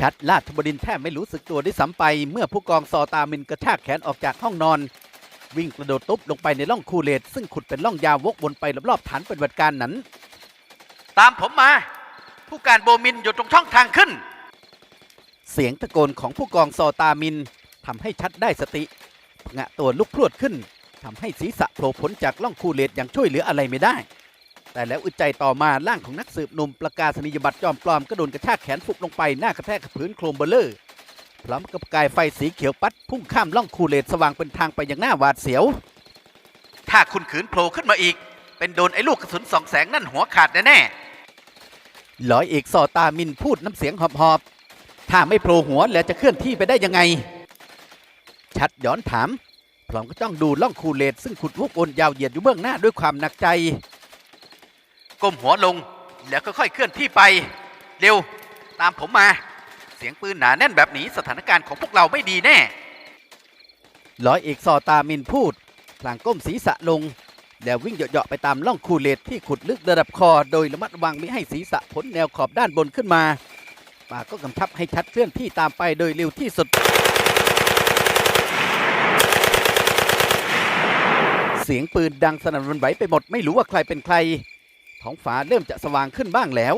ชัดลาดบดินทร์แทบไม่รู้สึกตัวด้วยซ้ำไป เมื่อผู้กองซอตามินกระชากแขนออกจากห้องนอน วิ่งกระโดดตุ๊บลงไปในร่องคูเลตซึ่งขุดเป็นร่องยาววกวนไปรอบๆฐานปฏิบัติการนั้น ตามผมมา ผู้การโบมินอยู่ตรงช่องทางขึ้น เสียงตะโกนของผู้กองซอตามินทำให้ชัดได้สติผงะตัวลุกพรวดขึ้นทำให้ศีรษะโผล่พ้นจากร่องคูเลตอย่างช่วยเหลืออะไรไม่ได้ แต่แล้วอึดใจต่อมาร่างของนักสืบหนุ่มประกาศนียบัตรจอมปลอมก็โดนกระชากแขนฟุบลงไปหน้ากระแทกกับพื้นโครมเบลเลอร์พร้อมกับกายไฟสีเขียวปัดพุ่งข้ามล่องคูเลตสว่างเป็นทางไปอย่างหน้าหวาดเสียว ถ้าคุณขืนโผล่ขึ้นมาอีก เป็นโดนไอ้ลูกกระสุนสองแสงนั่นหัวขาดแน่ๆร้อยเอกสอตามินพูดน้ำเสียงหอบๆถ้าไม่โผล่หัวแล้วจะเคลื่อนที่ไปได้ยังไง ชัดย้อนถามพร้อมก็จ้องดูล่องคูเลตซึ่งขุดวกวนยาวเหยียดอยู่เบื้องหน้าด้วยความหนักใจ ก้มหัวลงแล้วก็ค่อยเคลื่อนที่ไปเร็วตามผมมา เสียงปืนหนาแน่นแบบนี้สถานการณ์ของพวกเราไม่ดีแน่ ร้อยเอกซอตามินพูด พลางก้มศีรษะลง แล้ววิ่งเหยาะๆไปตามล่องคูเลตที่ขุดลึกระดับคอ โดยระมัดระวังไม่ให้ศีรษะพ้นแนวขอบด้านบนขึ้นมาปาก็กำชับให้ชัดเคลื่อนที่ตามไปโดยเร็วที่สุด เสียงปืนดังสนั่นวันไหวไปหมดไม่รู้ว่าใครเป็นใคร ท้องฟ้าเริ่มจะสว่างขึ้นบ้างแล้ว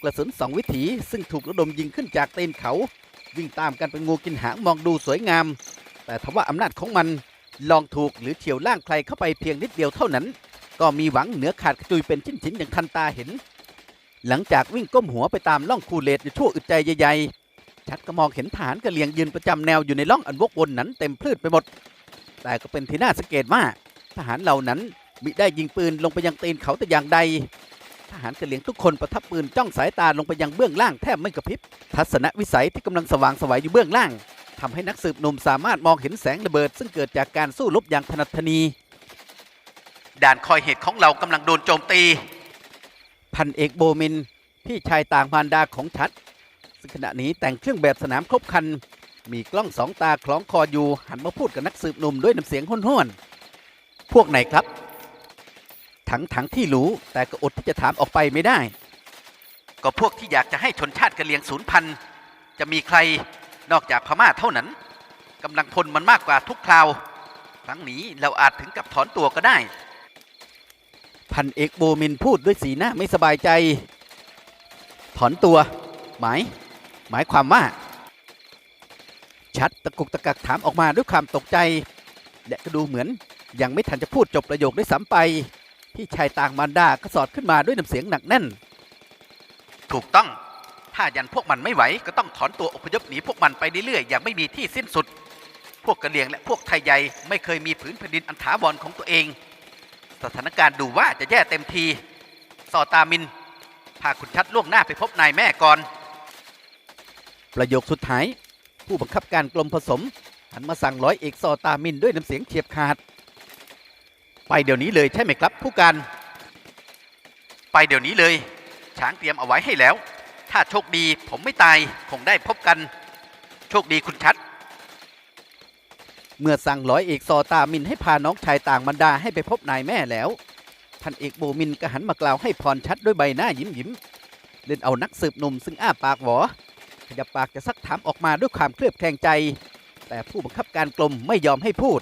กระสุนสองวิถีซึ่งถูกระดมยิงขึ้นจากตีนเขา วิ่งตามกันเป็นงูกินหางมองดูสวยงาม แต่ทว่าอำนาจของมันลองถูกหรือเฉียวล่างใครเข้าไปเพียงนิดเดียวเท่านั้น ก็มีหวังเหนือขาดกระจุยเป็นชิ้นๆอย่างทันตาเห็น หลังจากวิ่งก้มหัวไปตามล่องคูเลตอยู่ชั่วอึดใจใหญ่ๆชัดก็มองเห็นฐานกระเลียงยืนประจำแนวอยู่ในล่องอันวกวนนั้นเต็มพืชไปหมด แต่ก็เป็นที่น่าสังเกตว่าทหารเหล่านั้น มิได้ยิงปืนลงไปยังตีนเขาแต่อย่างใด ทหารกระเหลียงทุกคนประทับปืนจ้องสายตาลงไปยังเบื้องล่างแทบไม่กระพริบ ทัศนวิสัยที่กำลังสว่างไสวัยอยู่เบื้องล่างทำให้นักสืบหนุ่มสามารถมองเห็นแสงระเบิด ซึ่งเกิดจากการสู้รบอย่างถนัดถนีด่านคอยเหตุของเรากำลังโดนโจมตี พันเอกโบมินพี่ชายต่างมารดาของชัด ซึ่งขณะนี้แต่งเครื่องแบบสนามครบครัน มีกล้องสองตาคล้องคออยู่หันมาพูดกับนักสืบหนุ่มด้วยน้ำเสียงห้วนๆพวกไหนครับ ทั้งทั้งที่รู้แต่ก็อดที่จะถามออกไปไม่ได้ ก็พวกที่อยากจะให้ชนชาติกะเหรียงศูนย์พันจะมีใครนอกจากพม่าเท่านั้นกำลังพลมันมากกว่าทุกคราวครั้งนี้เราอาจถึงกับถอนตัวก็ได้ พันเอกโบมินพูดด้วยสีหน้าไม่สบายใจ ถอนตัว หมาย หมายความว่า ชัดตะกุกตะกักถามออกมาด้วยความตกใจ และก็ดูเหมือนยังไม่ทันจะพูดจบประโยคด้วยซ้ำไป พี่ชายต่างมารดาก็สอดขึ้นมาด้วยน้ำเสียงหนักแน่น ถูกต้อง ถ้ายันพวกมันไม่ไหว ก็ต้องถอนตัวอพยพหนีพวกมันไปเรื่อยๆอย่างไม่มีที่สิ้นสุด พวกกะเหรี่ยงและพวกไทยใหญ่ไม่เคยมีผืนแผ่นดินอันถาวรของตัวเอง สถานการณ์ดูว่าจะแย่เต็มทีสอตามิน พาคุณชัดล่วงหน้าไปพบนายแม่ก่อน ประโยคสุดท้าย ผู้บังคับการกรมผสมหันมาสั่งร้อยเอกซอตามินด้วยน้ำเสียงเฉียบขาด ไปเดี๋ยวนี้เลยใช่ไหมครับ ผู้การ ไปเดี๋ยวนี้เลย ช้างเตรียมเอาไว้ให้แล้ว ถ้าโชคดีผมไม่ตายคงได้พบกัน โชคดีคุณชัด เมื่อสั่งร้อยเอกซอตามินให้พาน้องชายต่างบรรดาให้ไปพบนายแม่แล้วพันเอกโบมินก็หันมากล่าวให้พรชัดด้วยใบหน้ายิ้มยิ้มๆเล่นเอานักสืบหนุ่มซึ่งอ้าปากหวอขยับปากจะซักถามออกมาด้วยความเคลือบแคลงใจ แต่ผู้บังคับการกลมไม่ยอมให้พูด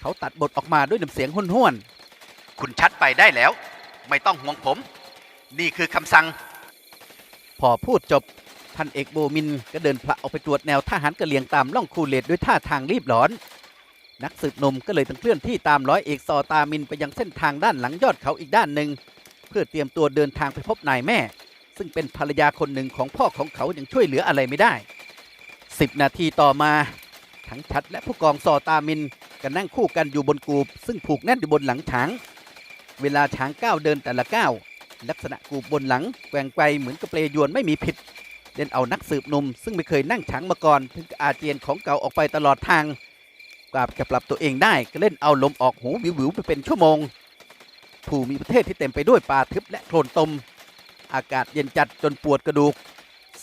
เขาตัดบทออกมาด้วยน้ำเสียงห้วนๆคุณชัดไปได้แล้ว ไม่ต้องห่วงผม นี่คือคำสั่ง พอพูดจบพันเอกโบมินก็เดินพละออกไปตรวจแนวทหารกะเหลี่ยงตามล่องคูเลตด้วยท่าทางรีบร้อน นักสืบหนุ่มก็เลยต้องเคลื่อนที่ตามร้อยเอกซอตามินไปยังเส้นทางด้านหลังยอดเขาอีกด้านหนึ่งเพื่อเตรียมตัวเดินทางไปพบนายแม่ ซึ่งเป็นภรรยาคนหนึ่งของพ่อของเขายังช่วยเหลืออะไรไม่ได้สิบนาทีต่อมา ทั้งชัดและผู้กองซอตามิน ก็นั่งคู่กันอยู่บนกูบ ซึ่งผูกแน่นอยู่บนหลังช้าง เวลาช้างก้าวเดินแต่ละก้าวลักษณะกูบบนหลังแกว่งไกวเหมือนกับเปลยวนไม่มีผิดเล่นเอานักสืบหนุ่มซึ่งไม่เคยนั่งช้างมาก่อนถึงอาเจียนของเก่าออกไปตลอดทางกว่าจะปรับตัวเองได้ก็เล่นเอาลมออกหูวิวๆไปเป็นชั่วโมงผู้มีประเทศที่เต็มไปด้วยป่าทึบและโคลนตม อากาศเย็นจัดจนปวดกระดูก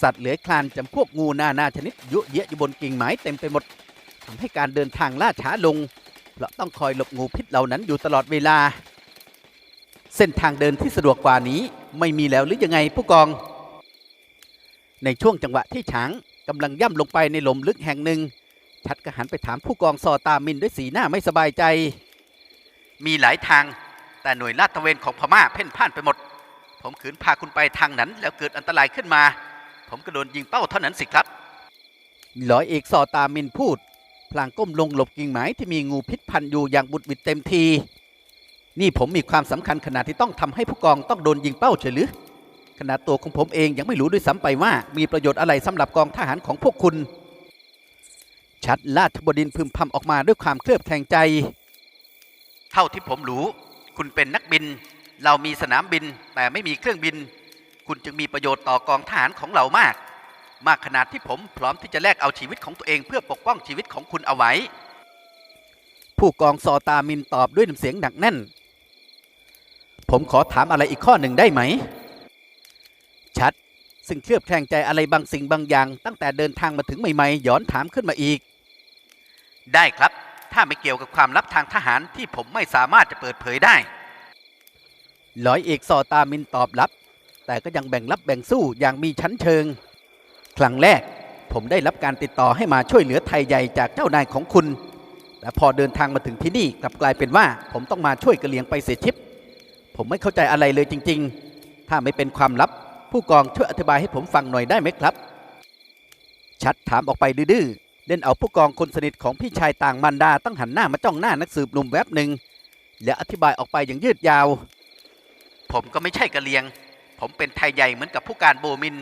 สัตว์เหลือยคลานจำพวกงูนานาชนิดยุเยะอยู่บนกิ่งไม้เต็มไปหมด ทำให้การเดินทางล่าช้าลง เพราะต้องคอยหลบงูพิษเหล่านั้นอยู่ตลอดเวลา เส้นทางเดินที่สะดวกกว่านี้ไม่มีแล้วหรือยังไงผู้กอง ในช่วงจังหวะที่ช้างกำลังย่ำลงไปในหลุมลึกแห่งหนึ่ง ชัดก็หันไปถามผู้กองซอตามินด้วยสีหน้าไม่สบายใจ มีหลายทาง แต่หน่วยลาดตระเวนของพม่าเพ่นพ่านไปหมด ผมขืนพาคุณไปทางนั้น แล้วเกิดอันตรายขึ้นมา ผมก็โดนยิงเป้าเท่านั้นสิครับร้อยเอกซอตามินพูด ลางก้มลงหลบกิ่งไม้ที่มีงูพิษพันอยู่อย่างบุดบิดเต็มที นี่ผมมีความสำคัญขนาดที่ต้องทำให้ผู้กองต้องโดนยิงเป้าเฉยหรือขนาดตัวของผมเองยังไม่รู้ด้วยซ้ำไปว่า มีประโยชน์อะไรสำหรับกองทหารของพวกคุณ ชัดราชบดินทร์พึมพำออกมาด้วยความเคลือบแคลงใจ เท่าที่ผมรู้ คุณเป็นนักบิน เรามีสนามบินแต่ไม่มีเครื่องบิน คุณจึงมีประโยชน์ต่อกองทหารของเรามาก มากขนาดที่ผมพร้อมที่จะแลกเอาชีวิตของตัวเองเพื่อปกป้องชีวิตของคุณเอาไว้ ผู้กองซอตามินตอบด้วยน้ำเสียงหนักแน่น ผมขอถามอะไรอีกข้อหนึ่งได้ไหม ชัด ซึ่งเคลือบแคลงใจอะไรบางสิ่งบางอย่าง ตั้งแต่เดินทางมาถึงใหม่ๆย้อนถามขึ้นมาอีก ได้ครับ ถ้าไม่เกี่ยวกับความลับทางทหารที่ผมไม่สามารถจะเปิดเผยได้ร้อยเอกซอตามินตอบรับ แต่ก็ยังแบ่งรับแบ่งสู้อย่างมีชั้นเชิง ครั้งแรกผมได้รับการติดต่อให้มาช่วยเหลือไทยใหญ่จากเจ้านายของคุณ แต่พอเดินทางมาถึงที่นี่กลับกลายเป็นว่า ผมต้องมาช่วยกระเลียงไปเสียชิป ผมไม่เข้าใจอะไรเลยจริง ๆ ถ้าไม่เป็นความลับ ผู้กองช่วยอธิบายให้ผมฟังหน่อยได้ไหมครับ ชัดถามออกไปดื้อเล่นเอาผู้กองคนสนิทของพี่ชายต่างมันดาต้องหันหน้ามาจ้องหน้านักสืบหนุ่มแวบหนึ่งและอธิบายออกไปอย่างยืดยาว ผมก็ไม่ใช่กะเลียง ผมเป็นไทยใหญ่เหมือนกับผู้การโบมิน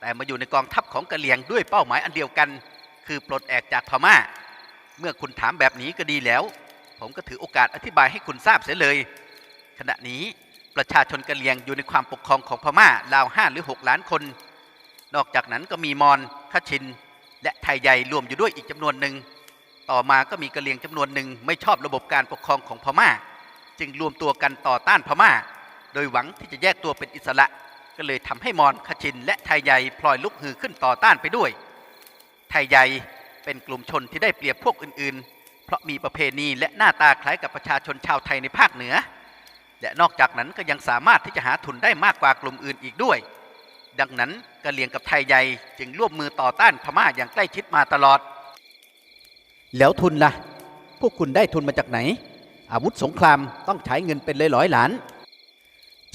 แต่มาอยู่ในกองทัพของกะเหลียงด้วยเป้าหมายอันเดียวกัน คือปลดแอกจากพม่า เมื่อคุณถามแบบนี้ก็ดีแล้ว ผมก็ถือโอกาสอธิบายให้คุณทราบเสียเลย ขณะนี้ประชาชนกะเหรี่ยงอยู่ในความปกครองของพม่าราวห้าหรือ 6 ล้านคน นอกจากนั้นก็มีมอญคชิน และไทยใหญ่รวมอยู่ด้วยอีกจำนวนหนึ่ง ต่อมาก็มีกะเหรี่ยงจำนวนหนึ่งไม่ชอบระบบการปกครองของพม่า จึงรวมตัวกันต่อต้านพม่า โดยหวังที่จะแยกตัวเป็นอิสระ ก็เลยทำให้มอญคชินและไทยใหญ่พลอยลุกฮือขึ้นต่อต้านไปด้วย ไทยใหญ่เป็นกลุ่มชนที่ได้เปรียบพวกอื่นๆ เพราะมีประเพณีและหน้าตาคล้ายกับประชาชนชาวไทยในภาคเหนือ และนอกจากนั้นก็ยังสามารถที่จะหาทุนได้มากกว่ากลุ่มอื่นอีกด้วย ดังนั้นกะเหรี่ยงกับไทยใหญ่จึงร่วมมือต่อต้านพม่าอย่างใกล้ชิดมาตลอด แล้วทุนล่ะ พวกคุณได้ทุนมาจากไหน อาวุธสงครามต้องใช้เงินเป็นร้อยๆล้าน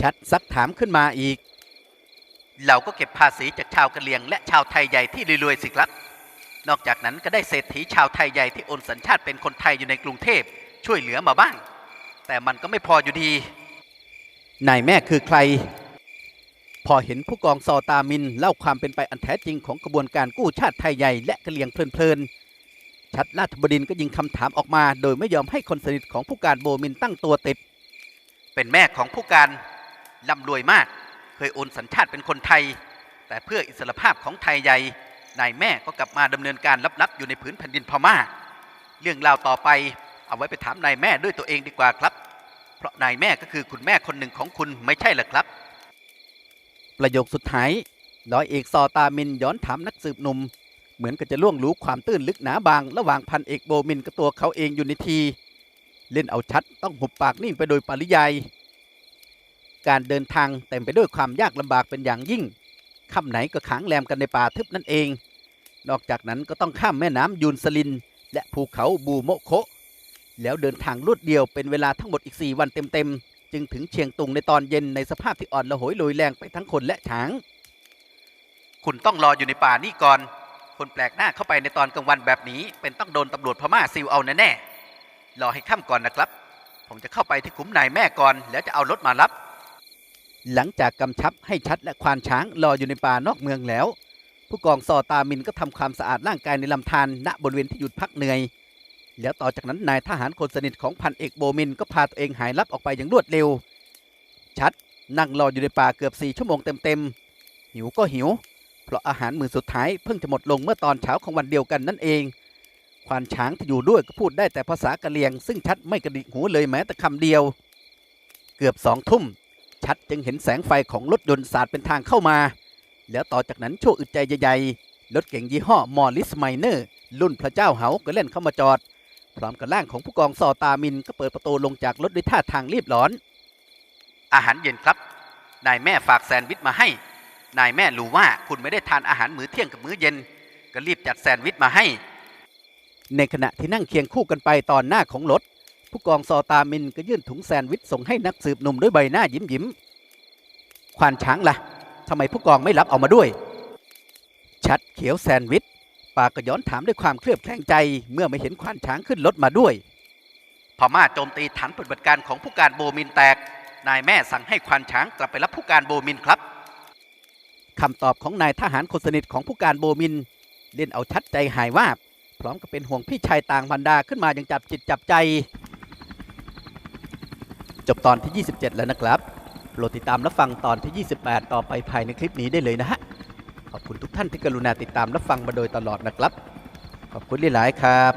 ชัดซักถามขึ้นมาอีก เราก็เก็บภาษีจากชาวกะเหรี่ยง และชาวไทยใหญ่ที่รวยๆสิครับ นอกจากนั้นก็ได้เศรษฐีชาวไทยใหญ่ที่โอนสัญชาติเป็นคนไทยอยู่ในกรุงเทพช่วยเหลือมาบ้าง แต่มันก็ไม่พออยู่ดี นายแม่คือใคร พอเห็นผู้กองซอตามินเล่าความเป็นไปอันแท้จริงของกระบวนการกู้ชาติไทยใหญ่และกะเหรี่ยงเพลินๆ ชัดราชบดินก็ยิงคำถามออกมา โดยไม่ยอมให้คนสนิทของผู้การโบมินตั้งตัวติด เป็นแม่ของผู้การร่ำรวยมาก ยโอนสัญชาติเป็นคนไทย แต่เพื่ออิสรภาพของไทยใหญ่นายแม่ก็กลับมาดำเนินการลับๆอยู่ในผืนแผ่นดินพม่า เรื่องราวต่อไปเอาไว้ไปถามนายแม่ด้วยตัวเองดีกว่าครับ เพราะนายแม่ก็คือคุณแม่คนหนึ่งของคุณไม่ใช่เหรอครับ ประโยคสุดท้ายร้อยเอกซอตามินย้อนถามนักสืบหนุ่มเหมือนกับจะล่วงรู้ความตื้นลึกหนาบาง ระหว่างพันเอกโบมินกับตัวเขาเองอยู่ในที เล่นเอาชัดต้องหุบปากนิ่งไปโดยปริยาย การเดินทางเต็มไปด้วยความยากลำบากเป็นอย่างยิ่งค่ำไหนก็ขังแรมกันในป่าทึบนั่นเอง นอกจากนั้นก็ต้องข้ามแม่น้ำยูนสลิน และภูเขาบูโมโคแล้วเดินทางรวดเดียวเป็นเวลาทั้งหมดอีก 4 วันเต็มๆ จึงถึงเชียงตุงในตอนเย็นในสภาพที่อ่อนละหยโรยแรงไปทั้งคนและช้าง คุณต้องรออยู่ในป่านี่ก่อน คนแปลกหน้าเข้าไปในตอนกลางวันแบบนี้ เป็นต้องโดนตำรวจพม่าซิลเอาแน่ๆรอให้ค่ำก่อนนะครับ ผมจะเข้าไปที่ขุมนายแม่ก่อน แล้วจะเอารถมารับ หลังจากกำชับให้ชัดและควานช้างรออยู่ในป่านอกเมืองแล้ว ผู้กองซอตามินก็ทำความสะอาดร่างกายในลำธารณบริเวณที่หยุดพักเหนื่อย แล้วต่อจากนั้นนายทหารคนสนิทของพันเอกโบมินก็พาตัวเองหายลับออกไปอย่างรวดเร็ว ชัดนั่งรออยู่ในป่าเกือบสี่ชั่วโมงเต็มๆหิวก็หิว เพราะอาหารมื้อสุดท้ายเพิ่งจะหมดลงเมื่อตอนเช้าของวันเดียวกันนั่นเองควานช้างที่อยู่ด้วยก็พูดได้แต่ภาษากะเหรี่ยง ซึ่งชัดไม่กระดิกหูเลยแม้แต่คำเดียว เกือบสองทุ่ม ชัดจึงเห็นแสงไฟของรถยนต์สาดเป็นทางเข้ามา แล้วต่อจากนั้นชั่วอึดใจใหญ่ๆรถเก๋งยี่ห้อมอริสไมเนอร์รุ่นพระเจ้าเหาก็เล่นเข้ามาจอด พร้อมกับร่างของผู้กองซอตามินก็เปิดประตูลงจากรถด้วยท่าทางรีบร้อน อาหารเย็นครับ นายแม่ฝากแซนด์วิชมาให้ นายแม่รู้ว่าคุณไม่ได้ทานอาหารมื้อเที่ยงกับมื้อเย็น ก็รีบจัดแซนด์วิชมาให้ ในขณะที่นั่งเคียงคู่กันไปตอนหน้าของรถ ผู้กองซอตามินก็ยื่นถุงแซนด์วิชส่งให้นักสืบหนุ่มด้วยใบหน้ายิ้มยิ้มๆควานช้างล่ะทำไมผู้กองไม่รับเอามาด้วย ชัดเขียวแซนด์วิชปากก็ย้อนถามด้วยความเคลือบแคลงใจ เมื่อไม่เห็นควานช้างขึ้นรถมาด้วยพม่าโจมตีฐานปฏิบัติการของผู้การโบมินแตก นายแม่สั่งให้ควานช้างกลับไปรับผู้การโบมินครับคำตอบของนายทหารคนสนิทของผู้การโบมิน เล่นเอาชัดใจหายวาบพร้อมกับเป็นห่วงพี่ชายต่างบรรดาขึ้นมาอย่างจับจิตจับใจ จบตอนที่ 27 แล้วนะครับโปรดติดตามรับฟังตอนที่ 28 ต่อไปภายในคลิปนี้ได้เลยนะฮะ ขอบคุณทุกท่านที่กรุณาติดตามรับฟังมาโดยตลอดนะครับ ขอบคุณหลาย ๆ ครับ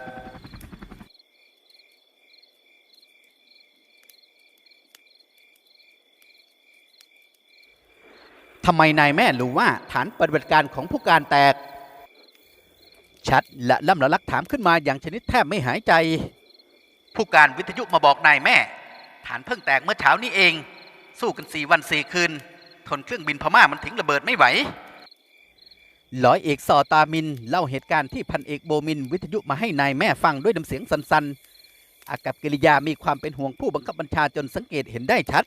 ทำไมนายแม่รู้ว่าฐานปฏิบัติการของผู้การแตก ชัดและล่ำละลักถามขึ้นมาอย่างชนิดแทบไม่หายใจ ผู้การวิทยุมาบอกนายแม่ ฐานเพิ่งแตกเมื่อเช้านี้เอง สู้กันสี่วันสี่คืน ทนเครื่องบินพม่ามันทิ้งระเบิดไม่ไหวร้อยเอกสอตามิน เล่าเหตุการณ์ที่พันเอกโบมิน วิทยุมาให้นายแม่ฟังด้วยน้ำเสียงสันๆ อากับกิริยามีความเป็นห่วงผู้บังคับบัญชาจนสังเกตเห็นได้ชัด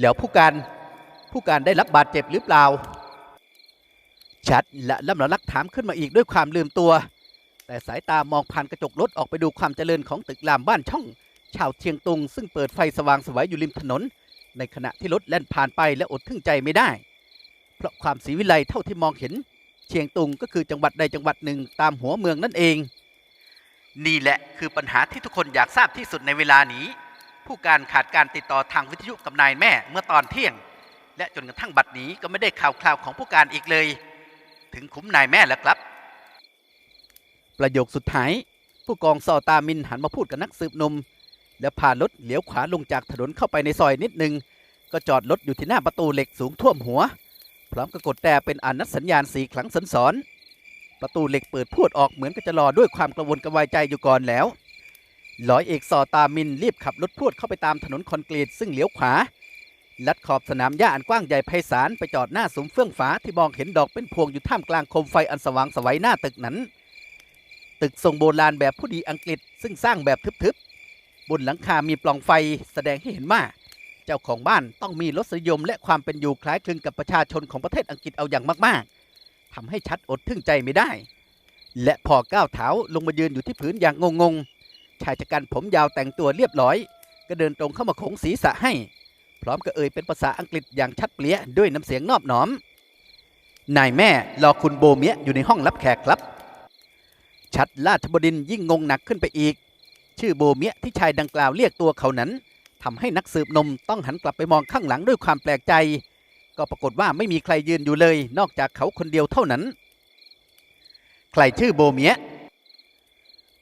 แล้วผู้การผู้การได้รับบาดเจ็บหรือเปล่า ชัดและลำละลักถามขึ้นมาอีกด้วยความลืมตัว แต่สายตามองผ่านกระจกรถออกไปดูความเจริญของตึกรามบ้านช่อง ชาวเชียงตุง ซึ่งเปิดไฟสว่างสวยอยู่ริมถนน ในขณะที่รถแล่นผ่านไปและอดทึ่งใจไม่ได้ เพราะความสีวิไลเท่าที่มองเห็น เชียงตุงก็คือจังหวัดใดจังหวัดหนึ่งตามหัวเมืองนั่นเอง นี่แหละคือปัญหาที่ทุกคนอยากทราบที่สุดในเวลานี้ ผู้การขาดการติดต่อทางวิทยุกับนายแม่เมื่อตอนเที่ยง และจนกระทั่งบัดนี้ก็ไม่ได้ข่าวคราวของผู้การอีกเลย ถึงคุ้มนายแม่แล้วครับ ประโยคสุดท้ายผู้กองซอตามินหันมาพูดกับนักสืบนม แล้วพารถเลี้ยวขวาลงจากถนนเข้าไปในซอยนิดนึง ก็จอดรถอยู่ที่หน้าประตูเหล็กสูงท่วมหัว พร้อมกับกดแต่เป็นอนัดสัญญาณสีครั้งสันสอน ประตูเหล็กเปิดพรวดออกเหมือนกับจะรอด้วยความกระวนกระวายใจอยู่ก่อนแล้วร้อยเอกซอตามินรีบขับรถพรวดเข้าไปตามถนนคอนกรีตซึ่งเลี้ยวขวา ลัดขอบสนามหญ้าอันกว้างใหญ่ไพศาลไปจอดหน้าสุมเฟื่องฟ้าที่มองเห็นดอกเป็นพวงอยู่ท่ามกลางโคมไฟอันสว่างสวัยหน้าตึกนั้น ตึกทรงโบราณแบบผู้ดีอังกฤษซึ่งสร้างแบบทึบ บนหลังคามีปล่องไฟแสดงให้เห็นว่า เจ้าของบ้านต้องมีรสนิยมและความเป็นอยู่คล้ายคลึงกับประชาชนของประเทศอังกฤษเอาอย่างมากๆทำให้ชัดอดทึ่งใจไม่ได้ และพอก้าวเท้าลงมายืนอยู่ที่พื้นอย่างงงๆ ชายชะกันผมยาวแต่งตัวเรียบร้อย ก็เดินตรงเข้ามาโขงศีรษะให้ พร้อมกับเอ่ยเป็นภาษาอังกฤษอย่างชัดเปรี้ยด้วยน้ำเสียงนอบน้อมนายแม่รอคุณโบเมียอยู่ในห้องรับแขกครับ ชัดราชบดินยิ่งงงหนักขึ้นไปอีก ชื่อโบเมียที่ชายดังกล่าวเรียกตัวเขานั้นทำให้นักสืบนมต้องหันกลับไปมองข้างหลังด้วยความแปลกใจ ก็ปรากฏว่าไม่มีใครยืนอยู่เลย นอกจากเขาคนเดียวเท่านั้น ใครชื่อโบเมีย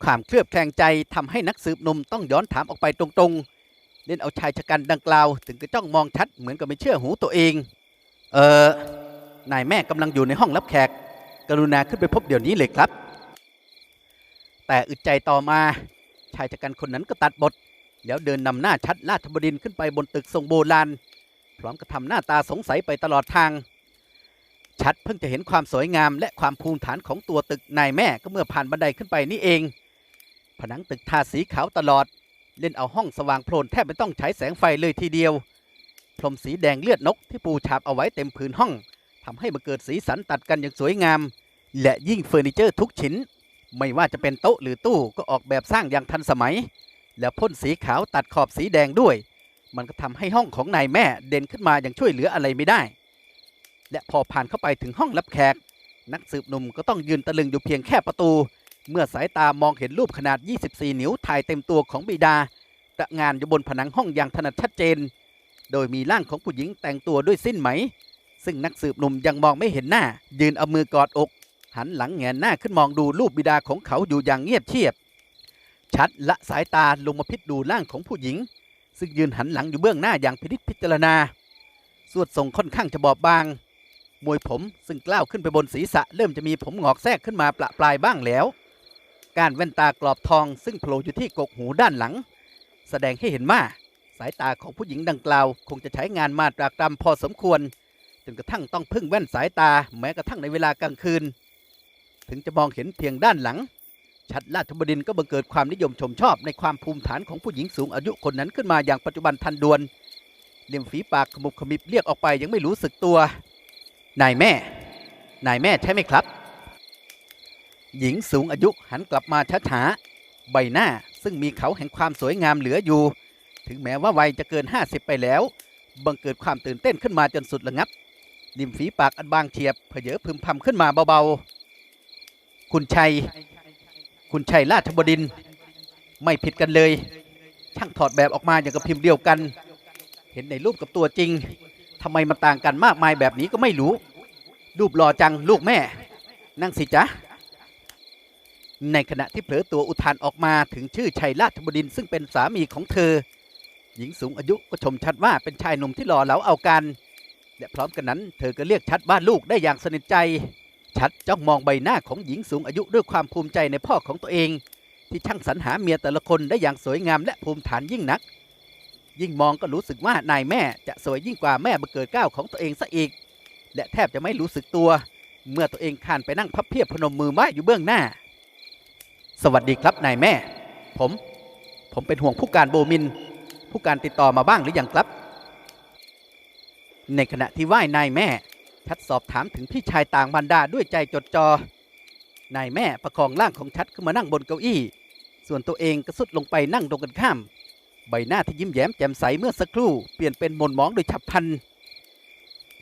ความเคลือบแคลงใจทำให้นักสืบนมต้องย้อนถามออกไปตรงๆ เล่นเอาชายชะกันดังกล่าว ถึงกระจ้องมองชัดเหมือนกับไม่เชื่อหูตัวเอง เออนายแม่กำลังอยู่ในห้องรับแขก กรุณาขึ้นไปพบเดี๋ยวนี้เลยครับ แต่อึดใจต่อมา ชายชะกันคนนั้นก็ตัดบท แล้วเดินนำหน้าชัดลาดบดินขึ้นไปบนตึกทรงโบราณ พร้อมกับทำหน้าตาสงสัยไปตลอดทาง ชัดเพิ่งจะเห็นความสวยงามและความภูมิฐานของตัวตึกนายแม่ก็เมื่อผ่านบันไดขึ้นไปนี่เอง ผนังตึกทาสีขาวตลอด เล่นเอาห้องสว่างโพลนแทบไม่ต้องใช้แสงไฟเลยทีเดียว พรมสีแดงเลือดนกที่ปูฉาบเอาไว้เต็มผืนห้องทำให้มันเกิดสีสันตัดกันอย่างสวยงาม และยิ่งเฟอร์นิเจอร์ทุกชิ้น ไม่ว่าจะเป็นโต๊ะหรือตู้ก็ออกแบบสร้างอย่างทันสมัย แล้วพ่นสีขาวตัดขอบสีแดงด้วย มันก็ทำให้ห้องของนายแม่เด่นขึ้นมาอย่างช่วยเหลืออะไรไม่ได้ และพอผ่านเข้าไปถึงห้องรับแขก นักสืบหนุ่มก็ต้องยืนตะลึงอยู่เพียงแค่ประตู เมื่อสายตามองเห็นรูปขนาด 24 นิ้วถ่ายเต็มตัวของบิดาตะงานอยู่บนผนังห้องอย่างถนัดชัดเจน โดยมีร่างของผู้หญิงแต่งตัวด้วยสิ้นไหม ซึ่งนักสืบหนุ่มยังมองไม่เห็นหน้า ยืนเอามือกอดอก หันหลังแงนหน้าขึ้นมองดูรูปบิดาของเขาอยู่อย่างเงียบเชียบ ชัดละสายตาลงมาพิจดูร่างของผู้หญิง ซึ่งยืนหันหลังอยู่เบื้องหน้าอย่างพินิจพิจารณา สวดทรงค่อนข้างจะบอบบาง มวยผมซึ่งกล้าวขึ้นไปบนศีรษะ เริ่มจะมีผมงอกแทรกขึ้นมาประปลายบ้างแล้ว การแว่นตากรอบทองซึ่งโผล่อยู่ที่กกหูด้านหลัง แสดงให้เห็นว่าสายตาของผู้หญิงดังกล่าว คงจะใช้งานมาตรากรรมพอสมควรจนกระทั่งต้องพึ่งแว่นสายตาแม้กระทั่งในเวลากลางคืน ถึงจะมองเห็นเพียงด้านหลัง ชัดราชบดินทร์ก็บังเกิดความนิยมชมชอบในความภูมิฐานของผู้หญิงสูงอายุคนนั้นขึ้นมาอย่างปัจจุบันทันด่วนเลียมฝีปากขมุบขมิบเรียกออกไปยังไม่รู้สึกตัว นายแม่ นายแม่ใช่ไหมครับ หญิงสูงอายุหันกลับมาช้าๆ ใบหน้าซึ่งมีเขาแห่งความสวยงามเหลืออยู่ ถึงแม้ว่าวัยจะเกิน 50 ไปแล้ว บังเกิดความตื่นเต้นขึ้นมาจนสุดระงับริมฝีปากอันบางเฉียบเผยพึมพำขึ้นมาเบาๆ คุณชัย คุณชัยราชบดินทร์ไม่ผิดกันเลย ช่างถอดแบบออกมาอย่างกับพิมพ์เดียวกัน เห็นในรูปกับตัวจริงทำไมมันต่างกันมากมายแบบนี้ก็ไม่รู้ รูปหล่อจังลูกแม่ นั่งสิจ๊ะ ในขณะที่เผลอตัวอุทานออกมาถึงชื่อชัยราชบดินทร์ซึ่งเป็นสามีของเธอ หญิงสูงอายุก็ชมชัดว่าเป็นชายหนุ่มที่หล่อเหลาเอากัน และพร้อมกันนั้นเธอก็เรียกชัดว่าลูกได้อย่างสนิทใจ ชัดจ้องมองใบหน้าของหญิงสูงอายุด้วยความภูมิใจในพ่อของตัวเอง ที่ช่างสรรหาเมียแต่ละคนได้อย่างสวยงามและภูมิฐานยิ่งนัก ยิ่งมองก็รู้สึกว่านายแม่จะสวยยิ่งกว่าแม่บังเกิดเก้าของตัวเองซะอีก และแทบจะไม่รู้สึกตัว เมื่อตัวเองคานไปนั่งพับเพียบพนมมือไหว้อยู่เบื้องหน้า สวัสดีครับนายแม่ ผม ผมเป็นห่วงผู้การโบมิน ผู้การติดต่อมาบ้างหรือยังครับ ในขณะที่ไหว้นายแม่ ชัดสอบถามถึงพี่ชายต่างบรรดาด้วยใจจดจอนายแม่ประคองร่างของชัดขึ้นมานั่งบนเก้าอี้ ส่วนตัวเองก็สุดลงไปนั่งตรงกันข้าม ใบหน้าที่ยิ้มแย้มแจ่มใสเมื่อสักครู่เปลี่ยนเป็นหมนหมองโดยฉับพลัน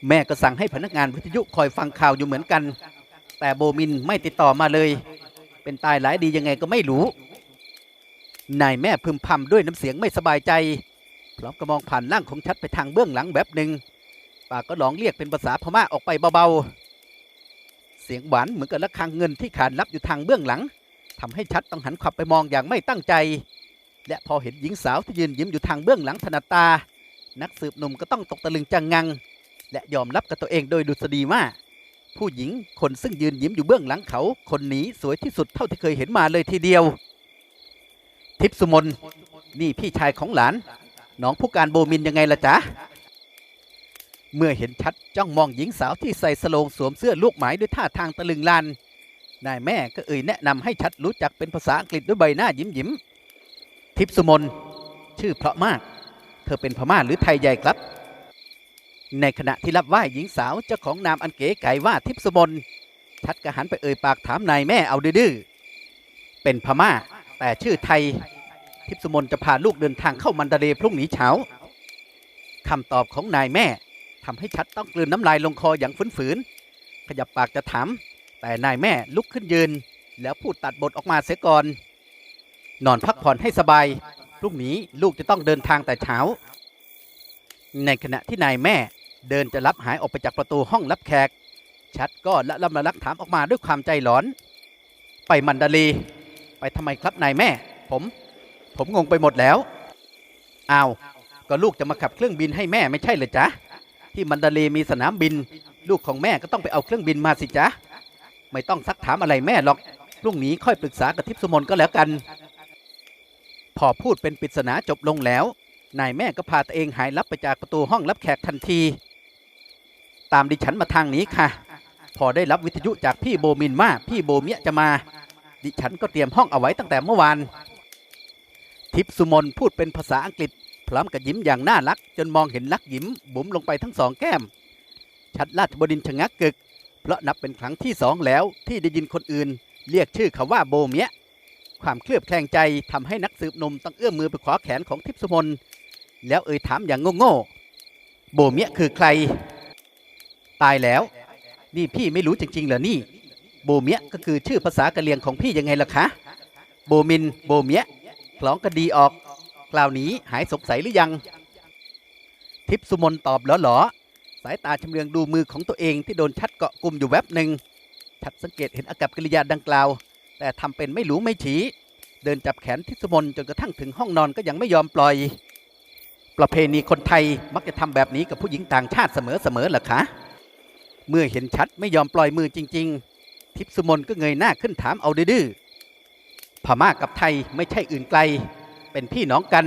แม่ก็สั่งให้พนักงานวิทยุคอยฟังข่าวอยู่เหมือนกัน แต่โบมินไม่ติดต่อมาเลย เป็นตายหลายดียังไงก็ไม่รู้ นายแม่พึมพำด้วยน้ำเสียงไม่สบายใจพร้อมกับมองผ่านร่างของชัดไปทางเบื้องหลังแบบหนึ่ง ปากก็ร้องเรียกเป็นภาษาพม่าออกไปเบาๆ เสียงหวานเหมือนกับระฆังเงินที่ขานรับอยู่ทางเบื้องหลังทำให้ชัดต้องหันขวับไปมองอย่างไม่ตั้งใจ และพอเห็นหญิงสาวที่ยืนยิ้มอยู่ทางเบื้องหลังถนัดตา นักสืบหนุ่มก็ต้องตกตะลึงจังงัง และยอมรับกับตัวเองโดยดุษฎีว่า ผู้หญิงคนซึ่งยืนยิ้มอยู่เบื้องหลังเขา คนนี้สวยที่สุดเท่าที่เคยเห็นมาเลยทีเดียว ทิพสุมนนี่พี่ชายของหลานน้องผู้การโบมินยังไงล่ะจ๊ะ เมื่อเห็นชัดจ้องมองหญิงสาวที่ใส่สโลงสวมเสื้อลูกหมายด้วยท่าทางตะลึงลานนายแม่ก็เอ่ยแนะนำให้ชัดรู้จักเป็นภาษาอังกฤษด้วยใบหน้ายิ้มยิ้มทิพสุมนชื่อเพราะมาก เธอเป็นพม่าหรือไทยใหญ่ครับ ในขณะที่รับไหว้หญิงสาวเจ้าของนามอันเก๋ไก่ว่าทิพสุมนชัดก็หันไปเอ่ยปากถามนายแม่เอาดื้อเป็นพม่า แต่ชื่อไทย ทิพสุมนจะพาลูกเดินทางเข้ามันดาเลพรุ่งนี้เช้าคำตอบของนายแม่ ทำให้ชัดต้องกลืนน้ำลายลงคออย่างฝืนๆขยับปากจะถาม แต่นายแม่ลุกขึ้นยืน แล้วพูดตัดบทออกมาเสียก่อน นอนพักผ่อนให้สบายพรุ่งนี้ลูกจะต้องเดินทางแต่เช้า ในขณะที่นายแม่เดินจะรับหายออกไปจากประตูห้องรับแขก ชัดก็ละลำละลักถามออกมาด้วยความใจหลอน ไปมันดาลี ไปทำไมครับนายแม่ ผม ผมงงไปหมดแล้ว อ้าว ก็ลูกจะมาขับเครื่องบินให้แม่ไม่ใช่เลยจ๊ะ ที่มันดาเลมีสนามบิน ลูกของแม่ก็ต้องไปเอาเครื่องบินมาสิจ๊ะ ไม่ต้องซักถามอะไรแม่หรอกพรุ่งนี้ค่อยปรึกษากับทิพย์สมนก็แล้วกัน พอพูดเป็นปริศนาจบลงแล้ว นายแม่ก็พาตัวเองหายลับไปจากประตูห้องรับแขกทันที ตามดิฉันมาทางนี้ค่ะ พอได้รับวิทยุจากพี่โบมินว่าพี่โบเมียจะมา ดิฉันก็เตรียมห้องเอาไว้ตั้งแต่เมื่อวาน ทิพย์สุมนพูดเป็นภาษาอังกฤษ พร้อมกับยิ้มอย่างน่ารัก จนมองเห็นลักยิ้มบุ๋มลงไปทั้งสองแก้ม ชัดราชบดินชะงักกึก เพราะนับเป็นครั้งที่สองแล้วที่ได้ยินคนอื่น เรียกชื่อเขาว่าโบเมียความเคลือบแคลงใจทำให้นักสืบหนุ่มต้องเอื้อมมือไปขวาแขนของทิพย์สุมนแล้วเอ่ยถามอย่างโง่ๆโบเมียคือใคร ตายแล้ว นี่พี่ไม่รู้จริงๆเหรอนี่ โบเมียก็คือชื่อภาษากะเหรี่ยงของพี่ยังไงล่ะคะ โบมิน โบเมียคล้องกันดีออก คราวนี้หายสงสัยหรือยัง ทิพสุมนตอบหลอๆสายตาชำเลืองดูมือของตัวเองที่โดนชัดเกาะกลุ่มอยู่แวบหนึ่งชัดสังเกตเห็นอากับกิริยาดังกล่าว แต่ทำเป็นไม่รู้ไม่ชี้เดินจับแขนทิพสุมนจนกระทั่งถึงห้องนอนก็ยังไม่ยอมปล่อย ประเพณีคนไทยมักจะทำแบบนี้กับผู้หญิงต่างชาติเสมอๆหรอคะ เมื่อเห็นชัดไม่ยอมปล่อยมือจริง ๆ ทิพสุมนก็เงยหน้าขึ้นถามเอาดื้อพม่ากับไทยไม่ใช่อื่นไกล เป็นพี่น้องกัน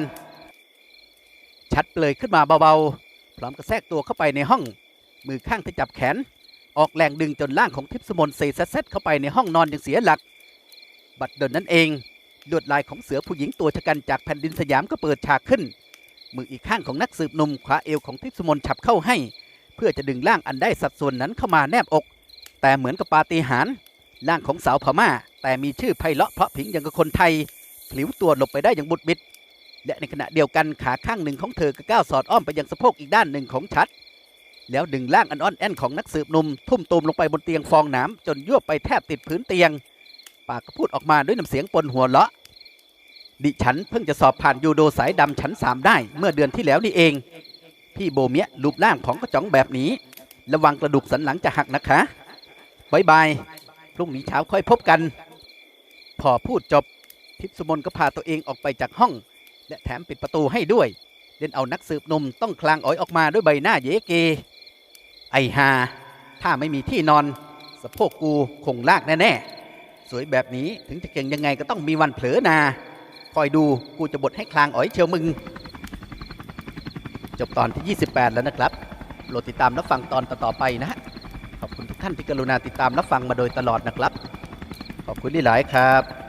ชัดเปลยขึ้นมาเบาๆ พร้อมกระแทรกตัวเข้าไปในห้อง มือข้างที่จับแขน ออกแรงดึงจนร่างของทิพย์สมนเซซะเซตเข้าไปในห้องนอนอย่างเสียหลัก บัดเดินนั้นเองลวดลายของเสือผู้หญิงตัวชะกันจากแผ่นดินสยามก็เปิดฉากขึ้น มืออีกข้างของนักสืบหนุ่มขวาเอวของทิพย์สมนฉับเข้าให้ เพื่อจะดึงร่างอันได้สัดส่วนนั้นเข้ามาแนบอก แต่เหมือนกับปาฏิหาริย์ร่างของสาวพม่า แต่มีชื่อไพเราะเพราะพริ้งอย่างกับคนไทย ผลิวตัวหลบไปได้อย่างบุดบิด และในขณะเดียวกันขาข้างหนึ่งของเธอก็ก้าวสอดอ้อมไปยังสะโพกอีกด้านหนึ่งของชัด แล้วดึงร่างอันอ่อนแอนของนักสืบหนุ่มทุ่มตูมลงไปบนเตียงฟองน้ำจนยวไปแทบติดพื้นเตียง ปากก็พูดออกมาด้วยน้ำเสียงปนหัวเราะดิฉันเพิ่งจะสอบผ่านยูโดสายดำชั้นสามได้เมื่อเดือนที่แล้วนี่เอง พี่โบเมียรูปร่างของกระจ๋องแบบนี้ ระวังกระดูกสันหลังจะหักนะคะบายบายพรุ่งนี้เช้าค่อยพบกัน พอพูดจบ ทิพย์สมนก็พาตัวเองออกไปจากห้อง และแถมปิดประตูให้ด้วยเล่นเอานักสืบหนุ่มต้องคลางอ้อยออกมาด้วยใบหน้าเยเก ไอฮาถ้าไม่มีที่นอนสะโพกกูคงลากแน่ๆสวยแบบนี้ถึงจะเก่งยังไงก็ต้องมีวันเผลอนา คอยดูกูจะบดให้คลางอ้อยเชียวมึง จบตอนที่ 28 แล้วนะครับโปรดติดตามรับฟังตอนต่อๆไปนะฮะขอบคุณทุกท่านที่กรุณาติดตามรับฟังมาโดยตลอดนะครับ ขอบคุณที่หลายครับ